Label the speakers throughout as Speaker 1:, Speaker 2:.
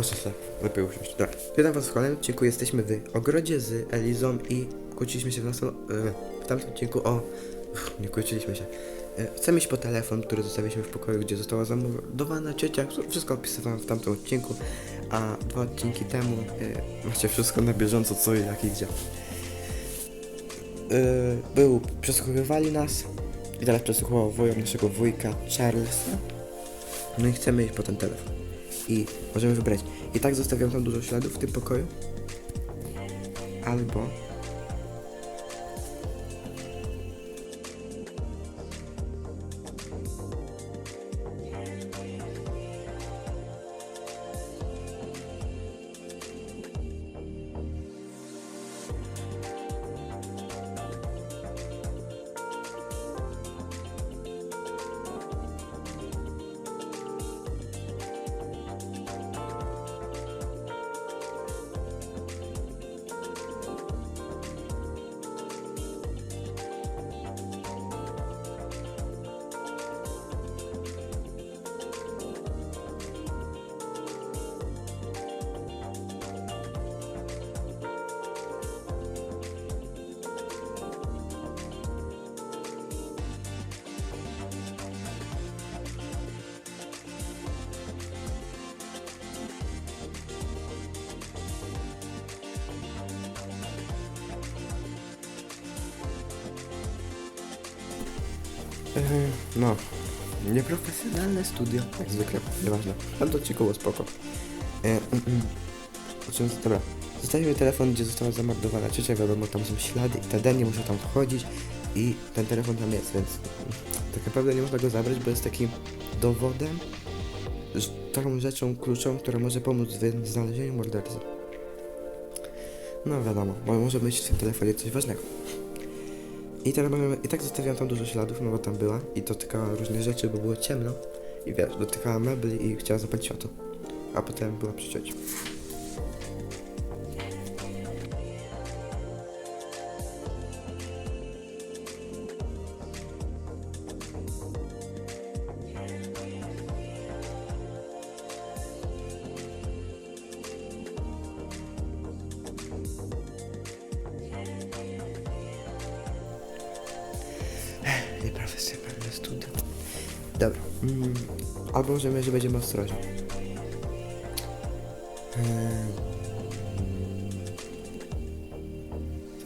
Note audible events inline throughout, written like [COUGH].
Speaker 1: Muszę się lepiej usiąść. Dobra. Witam was w kolejnym odcinku. Jesteśmy w ogrodzie z Elizą i kłóciliśmy się w, następ... e, w tamtym odcinku o... Nie kłóciliśmy się. E, Chcemy iść po telefon, który zostawiliśmy w pokoju, gdzie została zamordowana ciocia. Wszystko opisywałem w tamtym odcinku, a dwa odcinki temu e, macie wszystko na bieżąco, co i jak i gdzie. E, Był, przesłuchiwali nas i teraz przesłuchowują naszego wujka Charlesa. No i chcemy iść po ten telefon. I możemy wybrać. I tak zostawiam tam dużo śladów w tym pokoju. Albo. No. Nieprofesjonalne studio, jak zwykle, nieważne. Tam to odcinku było spoko. Yy, mm, mm. Dobra. Zostawimy telefon, gdzie została zamordowana ciocia, wiadomo, tam są ślady i ten nie muszę tam wchodzić i ten telefon tam jest, więc tak naprawdę nie można go zabrać, bo jest takim dowodem, taką rzeczą kluczową, która może pomóc w znalezieniu mordercy. No wiadomo, może być w tym telefonie coś ważnego. I teraz i tak zostawiam tam dużo śladów, no bo tam była i dotykała różnych rzeczy, bo było ciemno. I wiesz, dotykała mebli i chciała zapalić światło. A potem była przy cioci. Nieprofesjonalne studio. Dobra. Mm, albo możemy, że będziemy ostrożni. Eee,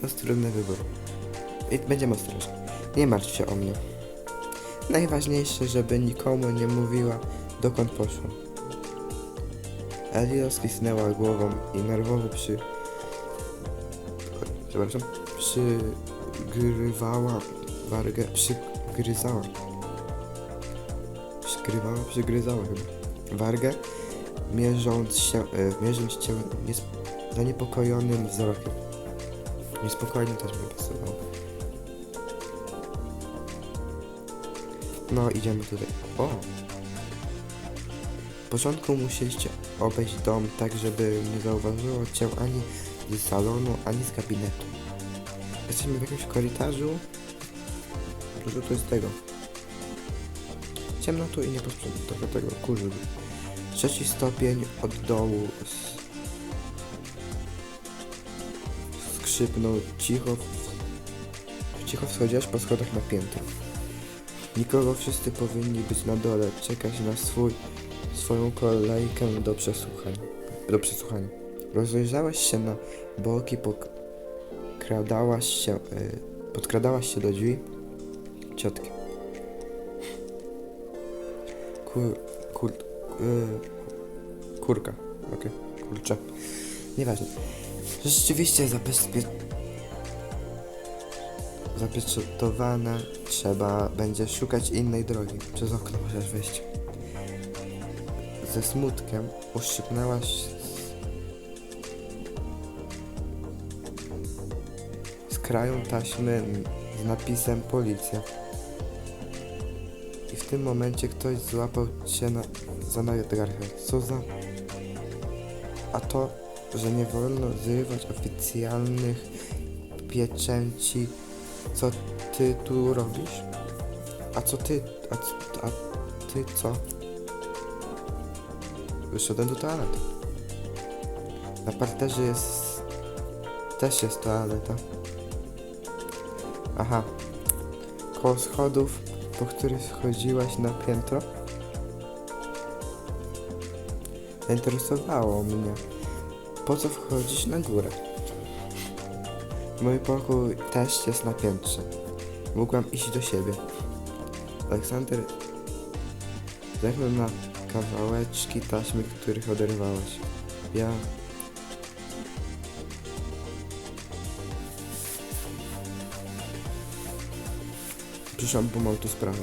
Speaker 1: To jest trudny wybór. I będziemy ostrożni. Nie martw się o mnie. Najważniejsze, żeby nikomu nie mówiła, dokąd poszła. Elio skisnęła głową i nerwowo przy... Przepraszam. Przygrywała wargę... Przygryzała. Przygrywała? Przygryzała chyba. Wargę, mierząc się... E, mierząc cię nies- zaniepokojonym wzrokiem. Niespokojny też mi pasował. No, idziemy tutaj. O! W początku musieliście obejść dom tak, żeby nie zauważyło cię ani z salonu, ani z gabinetu. Jesteśmy w jakimś korytarzu. Dużo tu jest tego. Ciemno tu i nie posprzątam trochę tego kurzu. Trzeci stopień od dołu skrzypnął cicho. Cicho wschodzisz po schodach na piętro. Nikogo wszyscy powinni być na dole, czekać na swój, swoją kolejkę do przesłuchań. Do przesłuchania. Rozejrzałaś się na boki, podkradałaś się, y, podkradałaś się do drzwi ciotki. Kur, kur, y, kurka, okej, kurczę. Nieważne. Rzeczywiście zabezpie... zapieczętowane trzeba będzie szukać innej drogi. Przez okno możesz wyjść. Ze smutkiem uszczypnęłaś z kraju taśmy z napisem policja. Tym momencie ktoś złapał cię na, za nadgarkę. Co za... A to, że nie wolno zrywać oficjalnych pieczęci. Co ty tu robisz? A co ty? A, a ty co? Wyszedłem do toalety. Na parterze jest... Też jest toaleta. Aha. Koło schodów, po których schodziłaś na piętro? Interesowało mnie. Po co wchodzić na górę? Mój pokój też jest na piętrze. Mogłam iść do siebie. Aleksander zerknął na kawałeczki taśmy, których oderwałaś. Ja... Przyszłam, bo mam tu sprawę.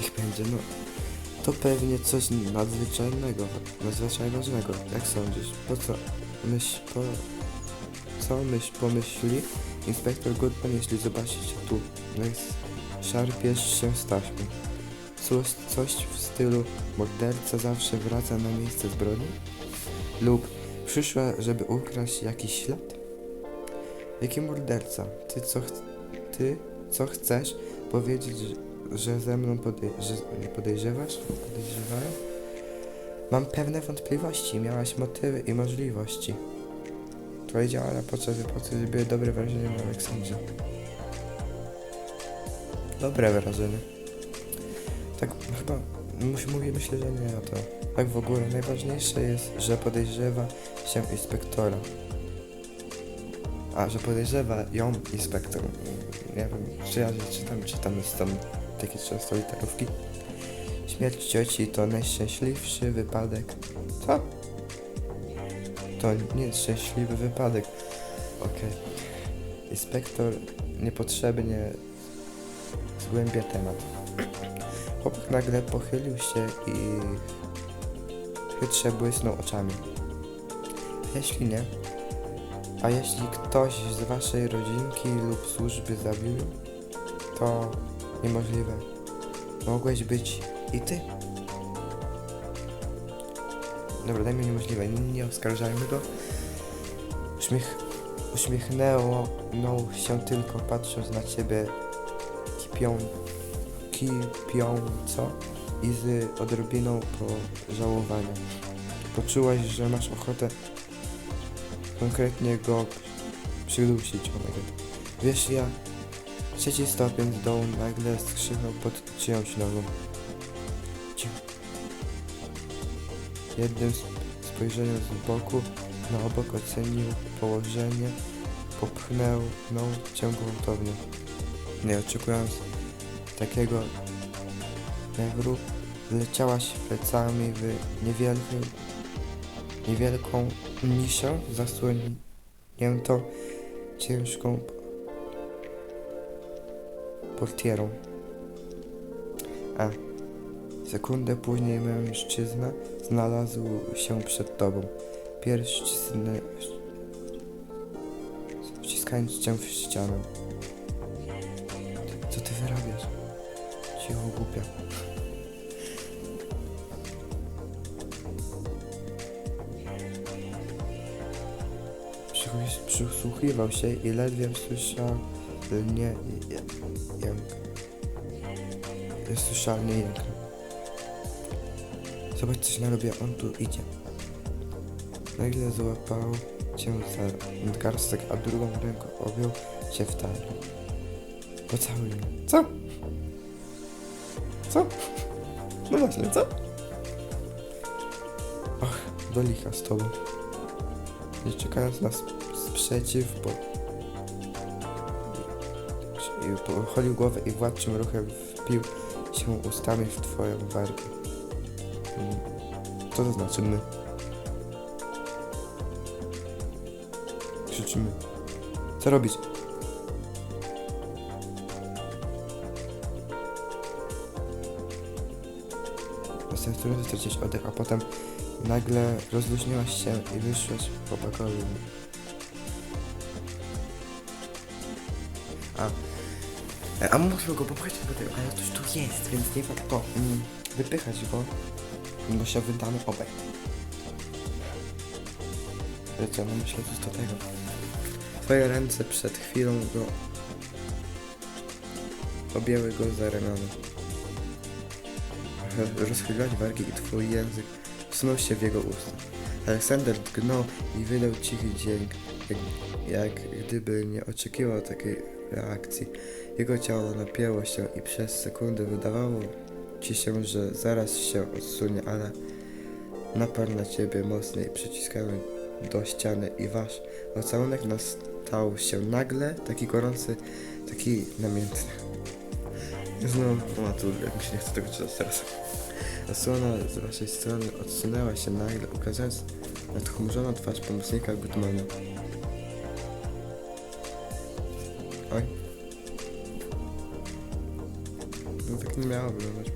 Speaker 1: Niech będzie, no... To pewnie coś nadzwyczajnego, nadzwyczaj ważnego. Jak sądzisz? Po co? Myśl, po... Co myśl, pomyśli inspektor Goodman, jeśli zobaczy cię tu? Szarpiesz się z taśmą. Coś, coś w stylu morderca zawsze wraca na miejsce zbrodni? Lub przyszła, żeby ukraść jakiś ślad? Jaki morderca? Ty co, ty co chcesz powiedzieć, że- ze mną podej- że podejrzewasz? Podejrzewałem? Mam pewne wątpliwości. Miałaś motywy i możliwości. Twoje działania podczas wypracy były dobre wrażenie na Aleksandrze. Dobre wrażenie. Tak chyba mówię, myślę, że nie o to. Tak w ogóle najważniejsze jest, że podejrzewa się inspektora. A, że podejrzewa ją inspektor. Nie wiem, czy ja czytam, czytam jest tam takie często literówki. Śmierć cioci to najszczęśliwszy wypadek. Co? To nieszczęśliwy wypadek. Okej. Inspektor niepotrzebnie zgłębia temat. Chłopak nagle pochylił się i chytrze błysnął oczami. Jeśli nie? A jeśli ktoś z waszej rodzinki lub służby zabił, to niemożliwe. Mogłeś być i ty. Dobra, dajmy niemożliwe, nie, oskarżajmy go. Uśmiech, uśmiechnęło no, się tylko patrząc na ciebie kipią, kipiąco i z odrobiną pożałowania. Poczułaś, że masz ochotę konkretnie go przydusić. Oh God. Wiesz, ja trzeci stopień z dołu nagle skrzydło pod czyjąś nogą. Cicho. Jednym sp- spojrzeniem z boku na obok ocenił położenie, popchnął no, cię gwałtownie. Nie oczekując takiego nawru, wleciałaś plecami w niewielki, niewielką niszę zasłoniętą ciężką portierą. A sekundę później mężczyzna znalazł się przed tobą. Pierś cisnę, wciskając cię w ścianę. Co ty wyrabiasz? Cicho głupia. Przysłuchiwał się i ledwie słyszał nie jęk. Słyszalnie jęk. Zobacz coś narobię, on tu idzie. Nagle złapał cię za nadgarstek, a drugą ręką objął cię w talię. Pocałuj mnie. Co? Co? No właśnie, co? Ach, do licha z tobą. Nie czekając na sprzeciw, bo... I głowę i władczym ruchem wpił się ustami w twoją wargę. Mm, Co to znaczy my? Krzyczymy. Co robić? Następnie stracić oddech, a potem nagle rozluźniłaś się i wyszłaś chłopakowi. A musimy go popchać do tego, ale coś tu jest, więc nie warto mm, wypychać go, bo się wydamy obaj. Wiecie, no myślę, że to tego. Twoje ręce przed chwilą go objęły go za ramiona. Rozchyliłaś wargi i twój język wsunął się w jego usta. Aleksander drgnął i wydał cichy dźwięk, jak, jak gdyby nie oczekiwał takiej reakcji. Jego ciało napięło się i przez sekundę wydawało ci się, że zaraz się odsunie, ale naparł na ciebie mocniej, przyciskając do ściany i wasz pocałunek nastał się nagle, taki gorący, taki namiętny. Znowu, no tu jak mi się nie chce tego czytać teraz. Osłona z waszej strony odsunęła się nagle, ukazując nadchmurzoną twarz pomocnika Goodmana. Nie miało wyglądać.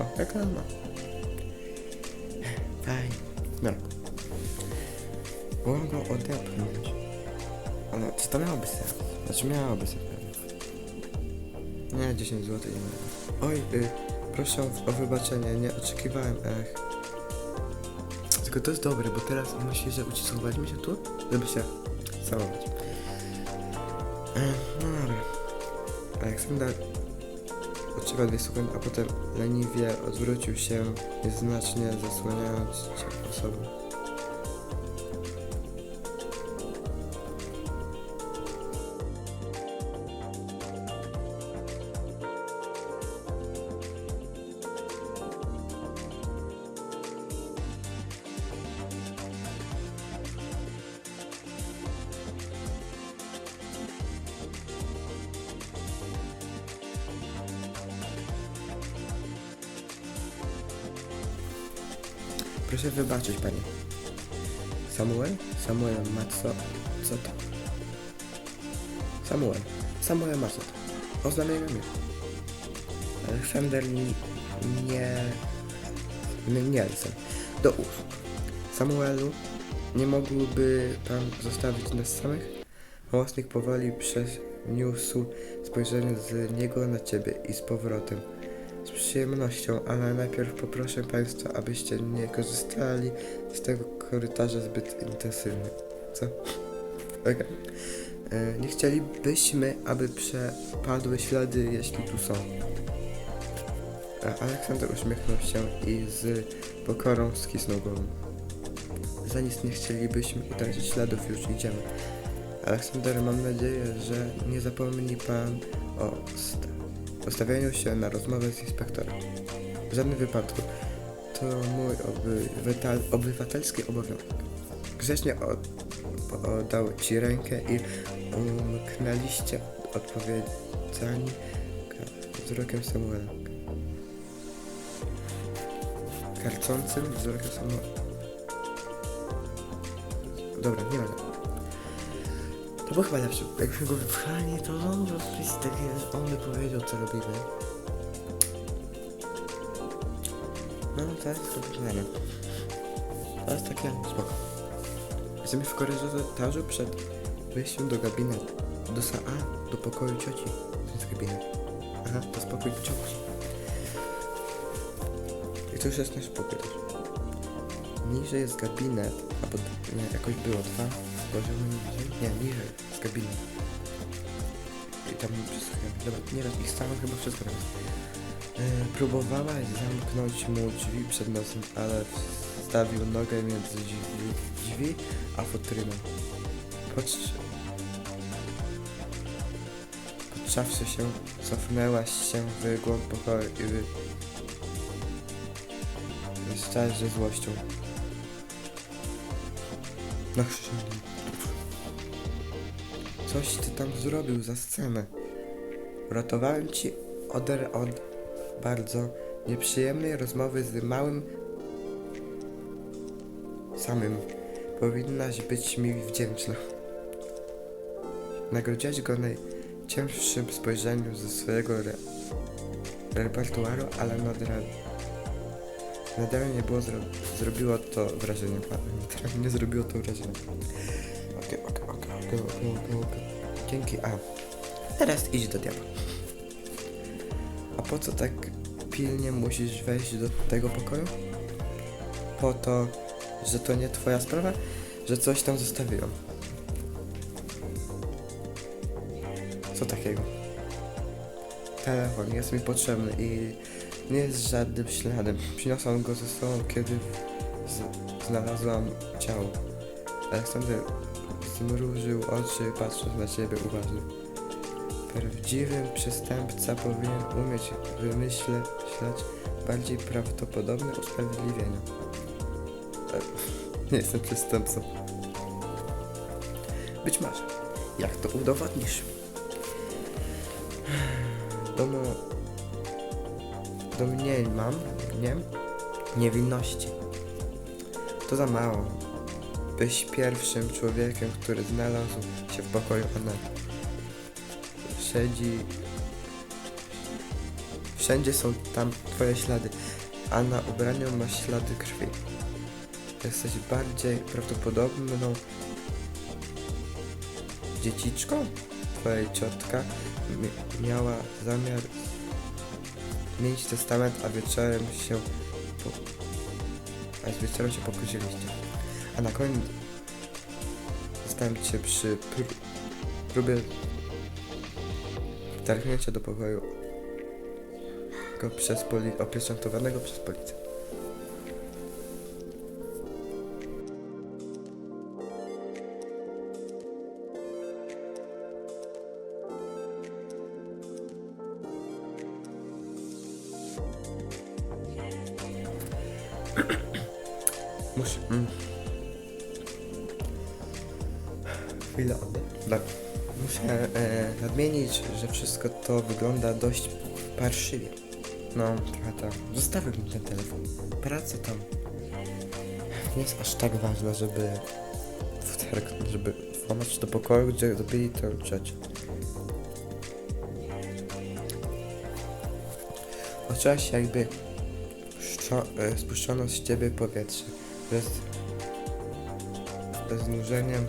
Speaker 1: O, reklama. Fajnie. No. Było go odepchnąć. Ale czy to miałoby sens? Znaczy miałoby sens pewnie. Nie, 10 zł nie ma. Oj, y, proszę o, o wybaczenie, nie oczekiwałem, ech. Tylko to jest dobre, bo teraz myślisz, że uciskować mi się tu, żeby się całować. Ech, no dobra. Aleksander odczuwa dwie sekundy, a potem leniwie odwrócił się, nieznacznie zasłaniając cię osobą. Samuel Matso. Oznamiamy mnie. Aleksander Ni- nie... Nielsen. Do usług. Samuelu, nie mógłby pan zostawić nas samych? Pomocnik powoli przeniósł spojrzenie z niego na ciebie i z powrotem. Z przyjemnością, ale najpierw poproszę Państwa, abyście nie korzystali z tego korytarza zbyt intensywnie. Co? [LAUGHS] Okej. E, Nie chcielibyśmy, aby przepadły ślady, jeśli tu są. E, Aleksander uśmiechnął się i z pokorą skisnął głową. Za nic nie chcielibyśmy utracić śladów, już idziemy. Aleksander, mam nadzieję, że nie zapomni Pan o st- postawieniu się na rozmowę z inspektorem. W żadnym wypadku. To mój obywatel, obywatelski obowiązek. Grzecznie od, oddał ci rękę i umknęliście odpowiedziani ka- wzrokiem Samuela. Karcącym wzrokiem Samuela. Dobra, nie ma. To było chyba lepsze. Jakbyśmy go wypchali, to on takie, on by powiedział, co robimy. No, to jest kompletnie. To jest takie spoko. Jesteśmy w korytarzu przed wyjściem do gabinetu. Do a, do pokoju cioci. To jest gabinet. Aha, to jest pokój cioci. I to już jest nasz pokój. Niżej jest gabinet, albo nie, jakoś było dwa poziomy niżej. Nie, niżej jest gabinet. I tam wszystko, dobra, nieraz ich stano chyba wszystko teraz. Yy, próbowałaś zamknąć mu drzwi przed nosem, ale wstawił nogę między drzwi, drzwi a futryną. Podtrz... Podczawszy się, cofnęłaś się w głąb pokoju i wy... Wystałaś ze złością. Chrześcijanin. Coś ty tam zrobił za scenę. Uratowałem ci oder od bardzo nieprzyjemnej rozmowy z małym samym. Powinnaś być mi wdzięczna. Nagrodziłaś go najcięższym spojrzeniem ze swojego re repertuaru, ale nadal nie było zro zrobiło to wrażenie. Nadal nie zrobiło to okej, okej, okej, okej. Dzięki, a teraz idź do diabła. A po co tak pilnie musisz wejść do tego pokoju? Po to, że to nie twoja sprawa? Że coś tam zostawiłem. Co takiego? Telefon jest mi potrzebny i nie jest żadnym śladem. Przyniosłam go ze sobą, kiedy z- znalazłam ciało. Aleksander zmrużył oczy, patrząc na ciebie uważnie. Prawdziwy przestępca powinien umieć wymyśleć bardziej prawdopodobne usprawiedliwienia. E, Nie jestem przestępcą. Być może. Jak to udowodnisz? Domo... Domniemam, nie? Niewinności. To za mało. Byś pierwszym człowiekiem, który znalazł się w pokoju Anety. Siedzi... Wszędzie są tam twoje ślady, a na ubraniu masz ślady krwi. Jesteś bardziej prawdopodobną dzieciczką? Twojej ciotka mi- miała zamiar zmienić testament, a wieczorem się po... a z wieczorem się pokłóciliście. A na koniec zostałem cię przy pró- próbie wtargnięcia do pokoju przez poli- opieczętowanego przez policję. To wygląda dość parszywie. No, trochę tak. Zostawię mi ten telefon. Praca tam nie jest aż tak ważna, żeby żeby włamać do pokoju, gdzie zrobili tę rzecz. Poczułaś się jakby e, spuszczono z ciebie powietrze. Bez, bez znużeniem.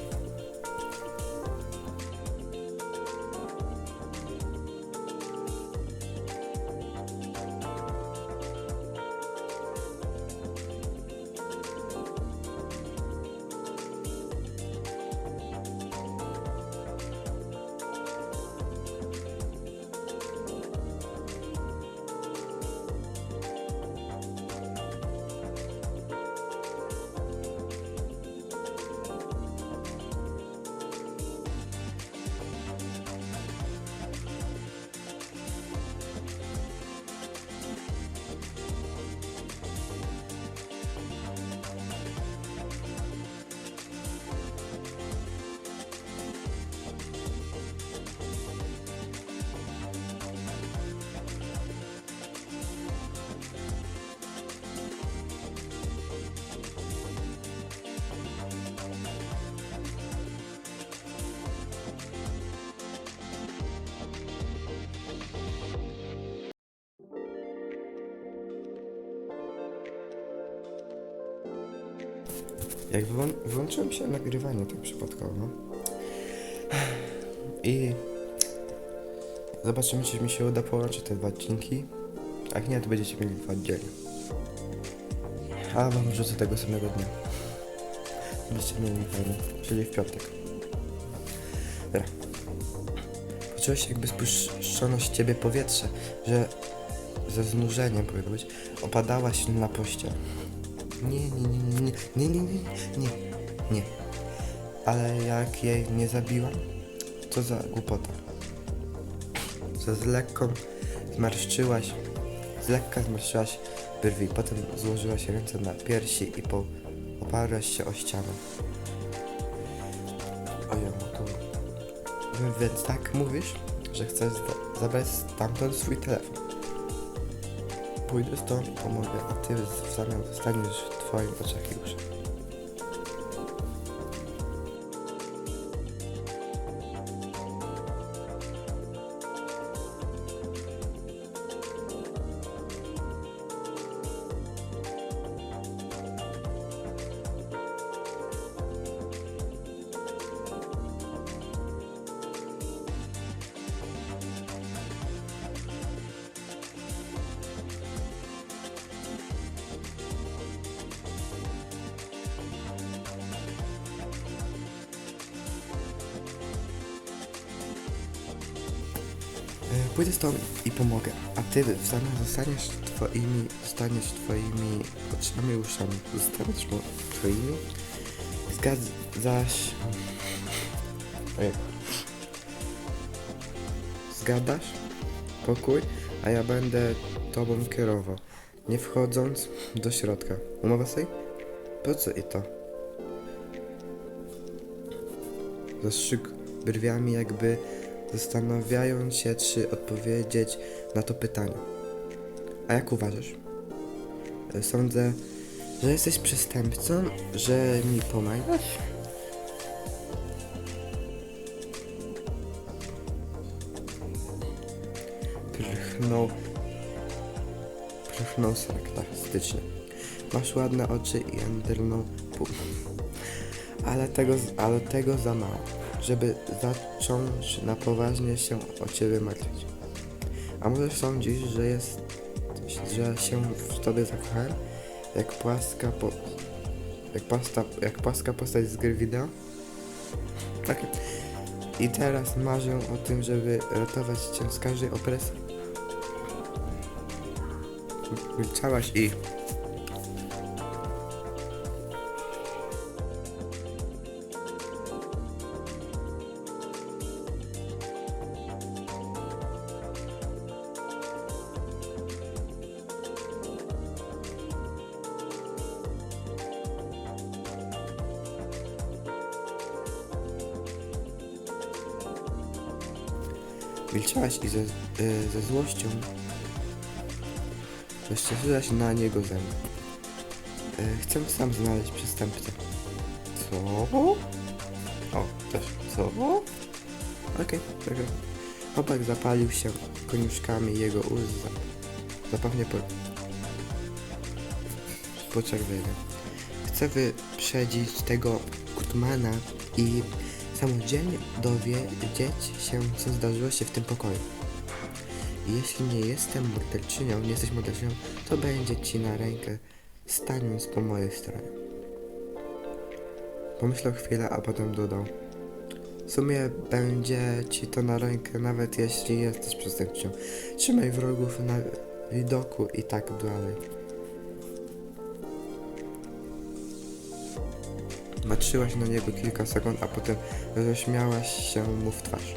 Speaker 1: Jak wyłą- wyłączyłem się nagrywanie tak przypadkowo. I zobaczymy, czy mi się uda połączyć te dwa odcinki. Jak nie, to będziecie mieli dwa oddzielnie. A wam wrzucę tego samego dnia. Będziecie mieli fajnie, czyli w piątek. Dobra. Poczułeś jakby spuszczono z ciebie powietrze, że ze znużeniem powinno być, opadałaś na pościel. Nie, nie, nie, nie, nie, nie, nie, nie, nie. Ale jak jej nie zabiłam, co za głupota. Że z lekką zmarszczyłaś, z lekka zmarszczyłaś brwi, potem złożyłaś ręce na piersi i po, oparłaś się o ścianę. Ojej, no to... Więc tak mówisz, że chcesz za- zabrać stamtąd swój telefon. Pójdę stąd pomogę, a ty w zamian zostaniesz w twoim oczach już. Pójdę stąd i pomogę, a ty zamian zostaniesz twoimi, zostaniesz twoimi oczami, uszami. Zostaniesz mo- twoimi. Zgadzasz... Ojej. Zgadasz pokój, a ja będę tobą kierował, nie wchodząc do środka. Umowa sobie? Po co i to? Zastrzyk brwiami jakby zastanawiając się, czy odpowiedzieć na to pytanie. A jak uważasz? E, Sądzę, że jesteś przestępcą, że mi pomagasz? Prychnął. Prychnął sarkastycznie. Masz ładne oczy i jędrną pół. Ale tego, ale tego za mało, żeby zacząć na poważnie się o ciebie martwić. A może sądzisz, że jest, że się w tobie zakochałem? Jak płaska po... Jak, pasta, jak płaska postać z gry wideo? Tak. I teraz marzę o tym, żeby ratować cię z każdej opresji. Milczałaś i... Milczałaś i ze, y, ze złością zeszczerzyłaś na niego zęby. Y, chcę sam znaleźć przestępcę. Co? O, też. Co? Okej, okay, Chłopak zapalił się koniuszkami jego ust za, zapewnie po... poczerwienia. Chcę wyprzedzić tego Kutmana i samodzielnie dowiedzieć się, co zdarzyło się w tym pokoju. Jeśli nie jestem morderczynią, nie jesteś morderczynią, to będzie ci na rękę, staniąc po mojej stronie. Pomyślał chwilę, a potem dodał. W sumie będzie ci to na rękę, nawet jeśli jesteś przestępczynią. Trzymaj wrogów na widoku i tak dalej. Patrzyłaś na niego kilka sekund, a potem roześmiałaś się mu w twarz.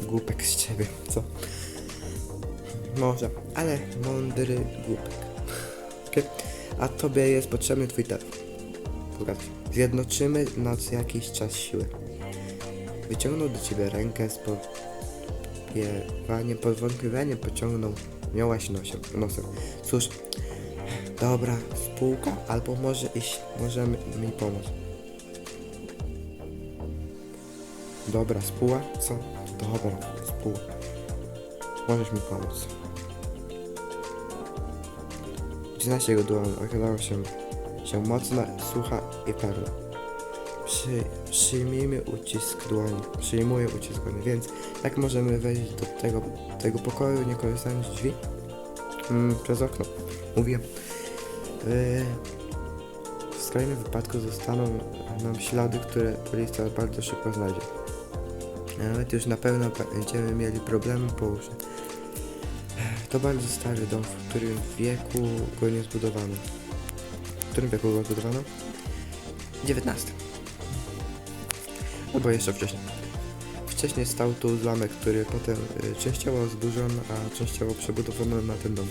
Speaker 1: Głupek z ciebie, co? Może, ale mądry głupek. Okej? A tobie jest potrzebny twój telefon. Zjednoczymy na co jakiś czas siły. Wyciągnął do ciebie rękę z powiewaniem, pod pociągnął. Miałaś nosem, nosem. Cóż, dobra, spółka, albo może iść, możemy mi pomóc. Dobra, spółka? Co? Dobra, spółka. Możesz mi pomóc. 13 jego dłoń okazało się, się mocna, sucha i pewna. Przy, przyjmijmy ucisk dłoni. Przyjmuję ucisk dłoni, więc jak możemy wejść do tego, tego pokoju, nie korzystając z drzwi? Mm, przez okno. Mówię. Yy, w skrajnym wypadku zostaną nam ślady, które policja bardzo szybko znajdzie. Nawet już na pewno będziemy mieli problemy po uszy. To bardzo stary dom, w którym wieku go nie zbudowano. W którym wieku go zbudowano? XIX. Albo jeszcze wcześniej. Wcześniej stał tu zamek, który potem y, częściowo zburzono, a częściowo przebudowano na ten dom.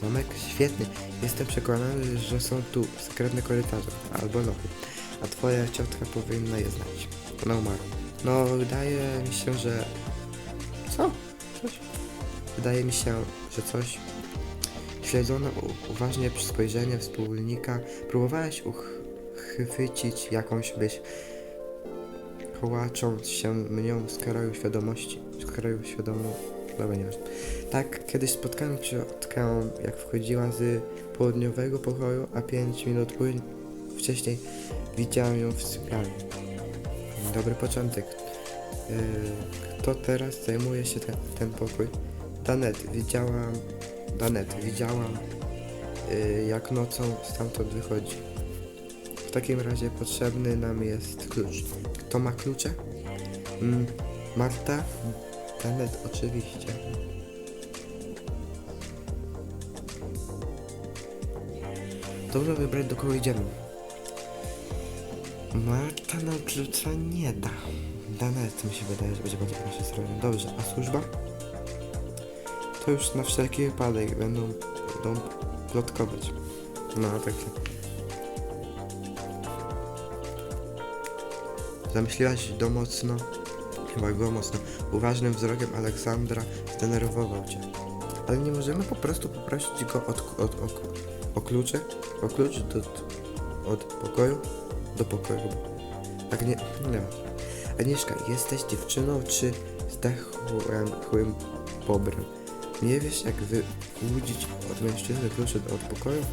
Speaker 1: Zamek? Świetny. Jestem przekonany, że są tu sekretne korytarze albo lochy, a twoja ciotka powinna je znać. Ona umarła. No, wydaje mi się, że... Co? Coś? Wydaje mi się, że coś. Śledzono u- uważnie spojrzenie wspólnika. Próbowałeś uchwycić jakąś byś kołacząc się mnią z kraju świadomości. Z kraju świadomu... Dobra, nie wiem. Tak, kiedyś spotkałem ciotkę, jak wchodziła z południowego pokoju, a pięć minut później, wcześniej widziałem ją w sypialni. Dobry początek. Yy, kto teraz zajmuje się ten, ten pokój? Danet, widziałam... Danet, widziałam, yy, jak nocą stamtąd wychodzi. W takim razie potrzebny nam jest klucz. Kto ma klucze? Mm, Marta? Danet, oczywiście. Dobrze wybrać, do kogo idziemy. Marta na klucza nie da. Danet mi się wydaje, że będzie bardziej po naszej stronie. Dobrze, a służba? To już na wszelki wypadek będą, będą plotkować. No, takie. Zamyśliłaś do mocno, chyba go mocno, uważnym wzrokiem Aleksandra zdenerwował cię. Ale nie możemy po prostu poprosić go od, od, o, o klucze, o klucz do, od pokoju do pokoju. Tak nie. Agnieszka, jesteś dziewczyną czy zdechłym chłym bobrem? Nie wiesz jak wyłudzić od mężczyzny klucze od pokoju?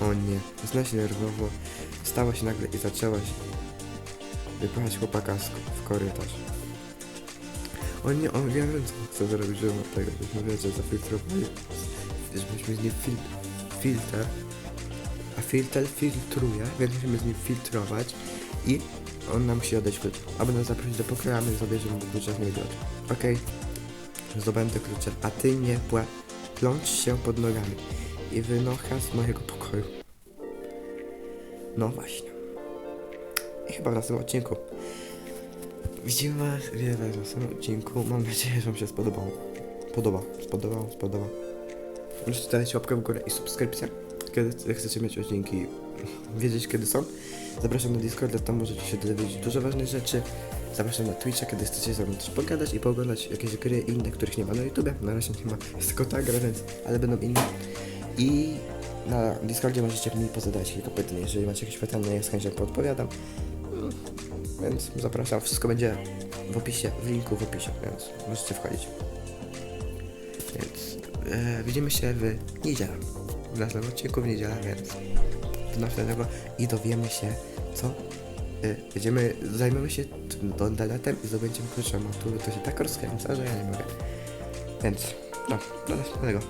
Speaker 1: O nie, zna się nerwowo, stała się nagle i zaczęłaś wypychać chłopaka w korytarz. O nie, on wiem co chce zrobić, od tego, żebyśmy wiecie, zafiltrowali, żebyśmy z nim filtr, a filtr filtruje, więc musimy z nim filtrować i on nam musi oddać. Albo nas zaprosić do pokoju, a my zabierzemy mu nie będzie Okej, zdobędę klucze, a ty nie pła, plącz się pod nogami i wynocha z mojego pokoju. No właśnie. I chyba w następnym odcinku. Widzimy was w następnym odcinku. Mam nadzieję, że wam się spodobało. Podoba, spodobał, spodoba. Możecie dać łapkę w górę i subskrypcję, kiedy chcecie mieć odcinki, [LAUGHS] wiedzieć kiedy są. Zapraszam na Discorda, tam możecie się dowiedzieć dużo ważnych rzeczy. Zapraszam na Twitcha, kiedy chcecie ze mną też pogadać i pooglądać jakieś gry inne, których nie ma na YouTubie. Na razie nie ma, jest tylko ta gra, więc, ale będą inne. I na Discordzie możecie mi pozadawać kilka pytań, jeżeli macie jakieś pytania, ja z chęcią podpowiadam. Mm, Więc zapraszam, wszystko będzie w opisie, w linku w opisie, więc możecie wchodzić. E, widzimy się w niedzielę. W następnym odcinku w niedzielę, więc do następnego i dowiemy się, co e, będziemy, zajmiemy się daletem i zdobęciem klucza matury. To się tak rozkręca, że ja nie mogę. Więc, no, do następnego.